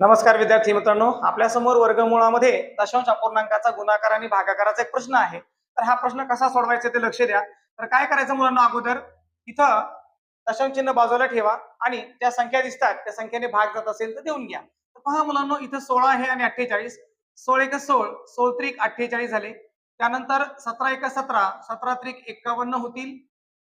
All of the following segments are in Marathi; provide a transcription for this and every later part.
नमस्कार विद्यार्थी मित्रांनो. आपल्यासमोर वर्गमुळामध्ये दशांश अपूर्णांकाचा गुणाकार आणि भागाकाराचा एक प्रश्न आहे. तर हा प्रश्न कसा सोडवायचा ते लक्ष द्या. तर काय करायचं मुलांना अगोदर? इथं दशांश चिन्ह बाजूला ठेवा आणि ज्या संख्या दिसतात त्या संख्येने भाग जात असेल तर देऊन घ्या. तर पहा मुलांना इथं सोळा आहे आणि अठ्ठेचाळीस. सोळ एक सोळ सोळ त्रिक अठ्ठेचाळीस झाले. त्यानंतर सतरा एक सतरा सतरा त्रिक एक्कावन्न होतील.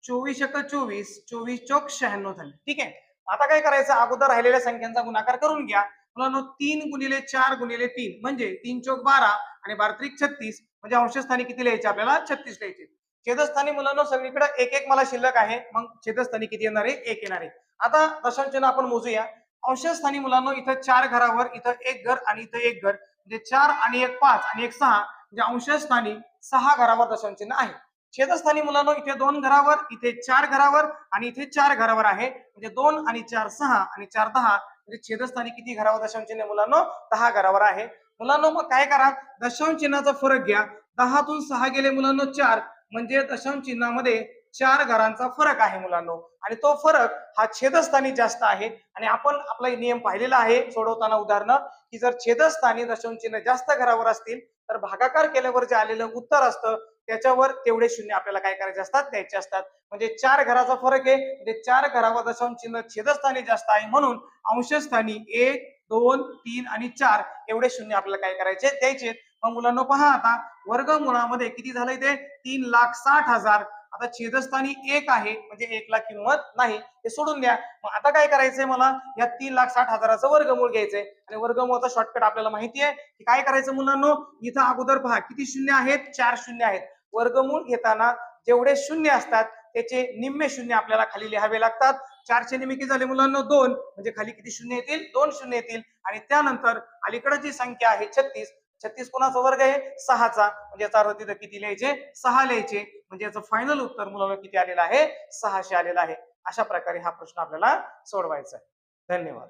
चोवीस एक चोवीस चोवीस चौक शहाण्णव झाले. ठीक आहे? आता काय करायचं? अगोदर राहिलेल्या संख्यांचा गुणाकार करून घ्या. मुलांनो तीन गुणिले चार गुणिले तीन. म्हणजे तीन चौक बारा आणि बारा त्रिक छत्तीस. म्हणजे अंशस्थानी किती लिहायचे आपल्याला? छत्तीस लिहायचे. छेदस्थानी मुलांनो सगळीकडे एक एक मला शिल्लक आहे. मग छेदस्थानी किती येणार आहे? एक येणार आहे. आता दशांशना आपण मोजूया. अंशस्थानी मुलांनो इथं चार घरावर इथं एक घर आणि इथं एक घर. म्हणजे चार आणि एक पाच आणि एक सहा. म्हणजे अंशस्थानी सहा घरावर दशांशचिन्ह आहे. छेदस्थानी मुलांनो इथे दोन घरावर इथे चार घरावर आणि इथे चार घरावर आहे. म्हणजे दोन आणि चार सहा आणि चार दहा म्हणजे छेदस्थानी किती घरावर दशांश चिन्ह मुलांनो? दहा घरावर आहे. मुलांनो मग काय करा? दशांश चिन्हाचा फरक घ्या. दहातून सहा गेले मुलांनो चार. म्हणजे दशांश चिन्हामध्ये चार घरांचा फरक आहे मुलांनो. आणि तो फरक हा छेदस्थानी जास्त आहे. आणि आपण आपला नियम पाहिलेला आहे सोडवताना उदाहरणं की जर छेदस्थानी दशांश चिन्ह जास्त घरावर असतील तर भागाकार केल्यावर जे आलेलं उत्तर असतं त्याच्यावर तेवढे शून्य आपल्याला काय करायचे असतात? द्यायचे असतात. म्हणजे चार घराचा फरक आहे. म्हणजे चार घरावर दशांश चिन्ह छेदस्थानी जास्त आहे म्हणून अंशस्थानी एक दोन तीन आणि चार एवढे शून्य आपल्याला काय करायचे? द्यायचे. मग मुलांना पहा आता. वर्गमुळामध्ये किती झालंय ते? तीन लाख साठ हजार. आता छेदस्थानी एक आहे. म्हणजे एक लाख किंमत नाही. हे सोडून द्या. मग आता काय करायचंय मला? या तीन लाख साठ हजाराचं वर्गमूळ घ्यायचंय. आणि वर्गमूळचा शॉर्टकट आपल्याला माहिती आहे. की काय करायचं मुलांनो? इथं अगोदर पहा. किती शून्य आहेत? चार शून्य आहेत. वर्गमूळ घेताना जेवढे शून्य असतात त्याचे निम्मे शून्य आपल्याला खाली लिहावे लागतात. चारशे निम्मे किती झाले मुलांना दोन. म्हणजे खाली किती शून्य येतील? दोन शून्य येतील. आणि त्यानंतर अलीकडे जी संख्या आहे छत्तीस. छत्तीस कोणाचा वर्ग आहे? सहाचा. म्हणजे याचा अर्थ तिथं किती लिहायचे? सहा लिहायचे. म्हणजे याचं फायनल उत्तर मुलांना किती आलेलं आहे? सहाशे आलेलं आहे. अशा प्रकारे हा प्रश्न आपल्याला सोडवायचा आहे. धन्यवाद.